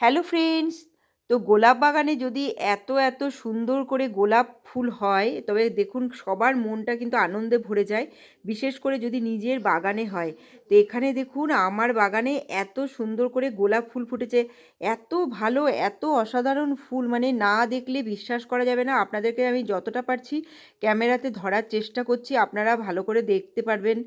Hello friends তো গোলাপ বাগানে যদি এত এত সুন্দর করে গোলাপ ফুল হয়, তবে দেখুন সবার মনটা কিন্তু আনন্দে ভরে যায়। বিশেষ করে যদি নিজের বাগানে হয়। তো এখানে দেখুন আমার বাগানে এত সুন্দর করে গোলাপ ফুল ফুটেছে। এত ভালো, এত অসাধারণ ফুল মানে না দেখলে বিশ্বাস করা যাবে না। আপনাদেরকে আমি যতটা পারছি ক্যামেরাতে ধরার চেষ্টা করছি। আপনারা ভালো করে দেখতে পারবেন,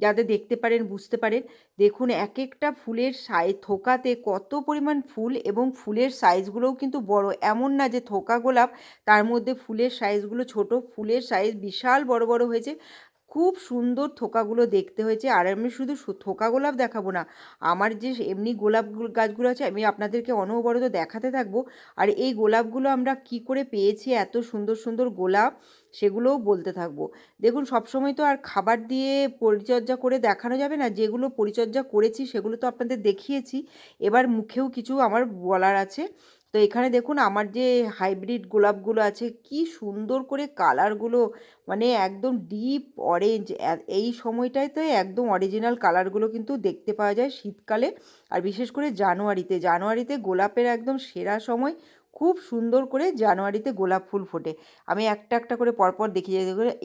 যাতে দেখতে পারেন, বুঝতে পারেন। দেখুন এক একটা ফুলের সাই, থোকাতে কত পরিমাণ ফুল এবং ফুলের সাইজগুলোও কিন্তু বড়। এমন না যে থোকা গোলাপ, তার মধ্যে ফুলের সাইজগুলো ছোট, ফুলের সাইজ বিশাল বড় বড় হয়েছে। খুব সুন্দর থোকাগুলো দেখতে হয়েছে। আর আমি শুধু থোকা গোলাপ দেখাবো না, আমার যে এমনি গোলাপ গাছগুলো আছে, আমি আপনাদেরকে অনবরত দেখাতে থাকব। আর এই গোলাপগুলো আমরা কি করে পেয়েছি, এত সুন্দর সুন্দর গোলাপ, সেগুলোও বলতে থাকব। দেখুন, সবসময় তো আর খাবার দিয়ে পরিচর্যা করে দেখানো যাবে না, যেগুলো পরিচর্যা করেছি সেগুলো তো আপনাদের দেখিয়েছি। এবার মুখেও কিছু আমার বলার আছে। তো এখানে দেখুন আমার যে হাইব্রিড গোলাপগুলো আছে, কি সুন্দর করে কালারগুলো মানে একদম ডিপ অরেঞ্জ এই সময়টাতে একদম অরিজিনাল কালারগুলো কিন্তু দেখতে পাওয়া যায় শীতকালে। আর বিশেষ করে জানুয়ারিতে জানুয়ারিতে গোলাপের একদম সেরা সময় খুব সুন্দর করে জানুয়ারিতে গোলাপ ফুল ফোটে। আমি একটা একটা করে পরপর দেখিয়ে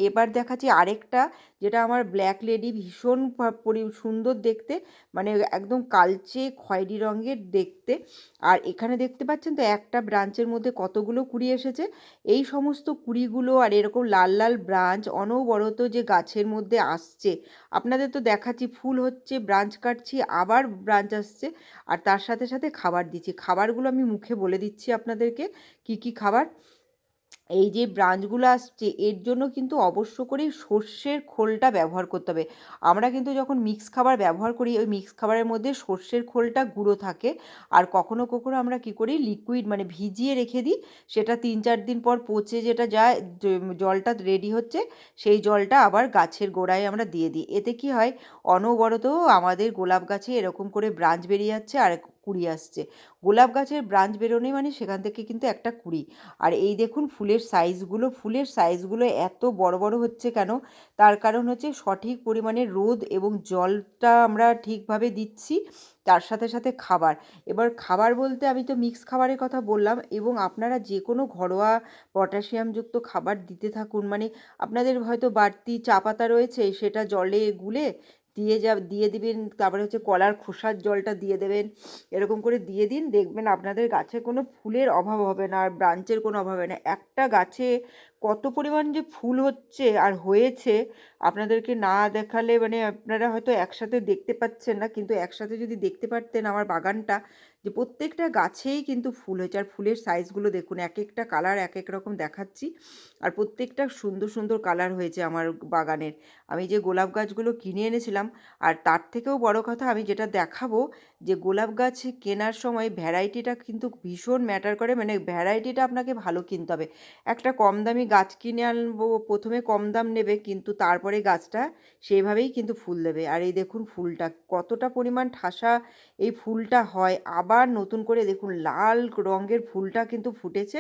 এবার দেখাচ্ছি আরেকটা, যেটা আমার ব্ল্যাক লেডি ভীষণ পরি, সুন্দর দেখতে মানে একদম কালচে খয়েরি রঙের দেখতে। আর এখানে দেখতে পাচ্ছেন তো একটা ব্রাঞ্চের মধ্যে কতগুলো কুড়ি এসেছে। এই সমস্ত কুড়িগুলো আর এরকম লাল লাল ব্রাঞ্চ অনবরত যে গাছের মধ্যে আসছে, আপনাদের তো দেখাচ্ছি ফুল হচ্ছে, ব্রাঞ্চ কাটছি, আবার ব্রাঞ্চ আসছে। আর তার সাথে সাথে খাবার দিচ্ছি। খাবারগুলো আমি মুখে বলে দিচ্ছি আপনাদেরকে, কি কি খাবার? এই যে ব্রাঞ্চগুলো আসছে, এর জন্য কিন্তু অবশ্য করেই সর্ষের খোলটা ব্যবহার করতে হবে। আমরা কিন্তু যখন মিক্স খাবার ব্যবহার করি, ওই মিক্স খাবারের মধ্যে সর্ষের খোলটা গুঁড়ো থাকে। আর কখনো কখনো আমরা কি করি লিকুইড মানে ভিজিয়ে রেখে দিই, সেটা তিন চার দিন পর পচে যেটা যায় জলটা রেডি হচ্ছে, সেই জলটা আবার গাছের গোড়ায় আমরা দিয়ে দিই। এতে কি হয়, অনবরত আমাদের গোলাপ গাছে এরকম করে ব্রাঞ্চ বেরিয়ে যাচ্ছে, আর কুড়ি আসছে। গোলাপ গাছের ব্রাঞ্চ বেরোনেই মানে সেখান থেকে কিন্তু একটা কুড়ি। আর এই দেখুন ফুলের সাইজগুলো ফুলের সাইজগুলো এত বড় বড় হচ্ছে কেন? তার কারণ হচ্ছে সঠিক পরিমাণে রোদ এবং জলটা আমরা ঠিকভাবে দিচ্ছি, তার সাথে সাথে খাবার। এবার খাবার বলতে আমি তো মিক্স খাবারের কথা বললাম এবং আপনারা যে কোনো ঘরোয়া পটাশিয়ামযুক্ত খাবার দিতে থাকুন। মানে আপনাদের হয়তো বাড়তি চা পাতা রয়েছে, সেটা জলে গুলে দিয়ে যা, দিয়ে দিবেন, তারপরে হচ্ছে কলার খোসার জলটা দিয়ে দেবেন, এরকম করে দিয়ে দিন, দেখবেন আপনাদের গাছে কোনো ফুলের অভাব হবে না, আর ব্রাঞ্চের কোনো অভাব হবে না। একটা গাছে কত পরিমাণ যে ফুল হচ্ছে আর হয়েছে, আপনাদেরকে না দেখালে মানে আপনারা হয়তো একসাথে দেখতে পাচ্ছেন না, কিন্তু একসাথে যদি দেখতে পারতেন আমার বাগানটা যে প্রত্যেকটা গাছেই কিন্তু ফুল হয়েছে। আর ফুলের সাইজগুলো দেখুন এক একটা কালার এক এক রকম দেখাচ্ছি। আর প্রত্যেকটা সুন্দর সুন্দর কালার হয়েছে আমার বাগানের। আমি যে গোলাপ গাছগুলো কিনে এনেছিলাম, আর তার থেকেও বড় কথা আমি যেটা দেখাবো, যে গোলাপ গাছ কেনার সময় ভ্যারাইটিটা কিন্তু ভীষণ ম্যাটার করে। মানে ভ্যারাইটিটা আপনাকে ভালো কিনতে হবে। একটা কম দামি গাছ কিনে আনব, প্রথমে কম দাম নেবে, কিন্তু তারপরে গাছটা সেইভাবেই কিন্তু ফুল দেবে। আর এই দেখুন ফুলটা, কতটা পরিমাণ ঠাসা এই ফুলটা হয়। আবার নতুন করে দেখুন লাল রঙের ফুলটা কিন্তু ফুটেছে।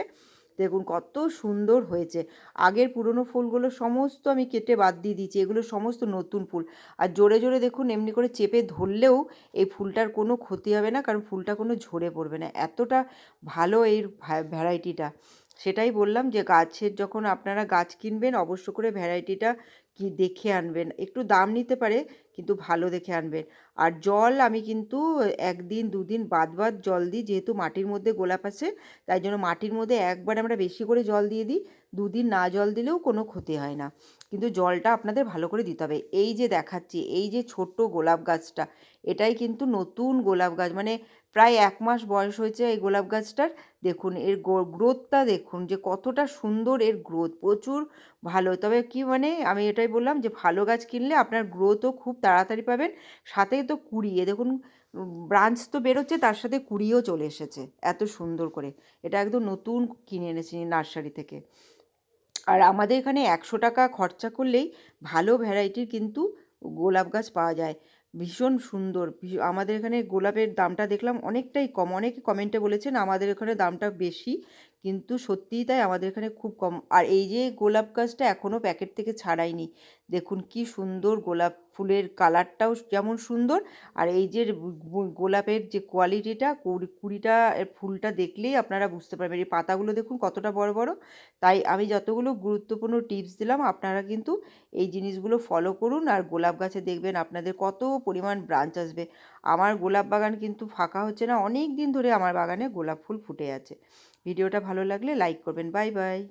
দেখুন কত সুন্দর হয়েছে। আগের পুরনো ফুলগুলো সমস্ত আমি কেটে বাদ দিয়ে দিয়েছি। এগুলো সমস্ত নতুন ফুল। আর জোরে জোরে দেখুন এমনি করে চেপে ধরলেও এই ফুলটার কোনো ক্ষতি হবে না। কারণ ফুলটা কোনো ঝরে পড়বে না। এতটা ভালো এই ভ্যারাইটিটা। সেটাই বললাম যে, গাছের যখন আপনারা গাছ কিনবেন, অবশ্য করে ভ্যারাইটিটা কি দেখে আনবেন। একটু দাম নিতে পারে, কিন্তু ভালো দেখে আনবেন। আর জল আমি কিন্তু একদিন, দুদিন বাদ বাদ জল দিই, যেহেতু মাটির মধ্যে গোলাপ আছে, তাই জন্য মাটির মধ্যে একবার আমরা বেশি করে জল দিয়ে দিই, দুদিন না জল দিলেও কোনো ক্ষতি হয় না। কিন্তু জলটা আপনাদের ভালো করে দিতে হবে। এই যে দেখাচ্ছি, এই যে ছোট্ট গোলাপ গাছটা, এটাই কিন্তু নতুন গোলাপ গাছ। মানে প্রায় এক মাস বয়স হয়েছে এই গোলাপ গাছটার। দেখুন, এর গ্রোথটা দেখুন যে কতটা সুন্দর এর গ্রোথ। প্রচুর ভালো। তবে কি মানে আমি এটাই বললাম যে ভালো গাছ কিনলে আপনার গ্রোথও খুব তাড়াতাড়ি পাবেন। সাথে তো কুড়ি। এ দেখুন ব্রাঞ্চ তো বেরোচ্ছে, তার সাথে কুড়িও চলে এসেছে এত সুন্দর করে। এটা একদম নতুন কিনে এনেছি নার্সারি থেকে। আর আমাদের এখানে একশো টাকা খরচা করলেই ভালো ভ্যারাইটির কিন্তু গোলাপ গাছ পাওয়া যায়। ভীষণ সুন্দর আমাদের এখানে গোলাপের দামটা দেখলাম অনেকটাই কম, অনেকে কমেন্টে বলেছেন আমাদের এখানে দামটা বেশি। কিন্তু সত্যিই তাই আমাদের এখানে খুব কম। আর এই যে গোলাপ গাছটা এখনও প্যাকেট থেকে ছাড়াইনি দেখুন কি সুন্দর গোলাপ ফুলের কালারটাও যেমন সুন্দর, আর এই যে গোলাপের যে কোয়ালিটিটা কুড়ি, কুড়িটা ফুলটা দেখলেই আপনারা বুঝতে পারবেন। এই পাতাগুলো দেখুন কতটা বড় বড়। তাই আমি যতগুলো গুরুত্বপূর্ণ টিপস দিলাম, আপনারা কিন্তু এই জিনিসগুলো ফলো করুন আর গোলাপ গাছে দেখবেন আপনাদের কত পরিমাণ ব্রাঞ্চ আসবে। আমার গোলাপ বাগান কিন্তু ফাঁকা হচ্ছে না অনেক দিন ধরে আমার বাগানে গোলাপ ফুল ফুটে আছে। ভিডিওটা ভালো লাগলে লাইক করবেন। Bye bye.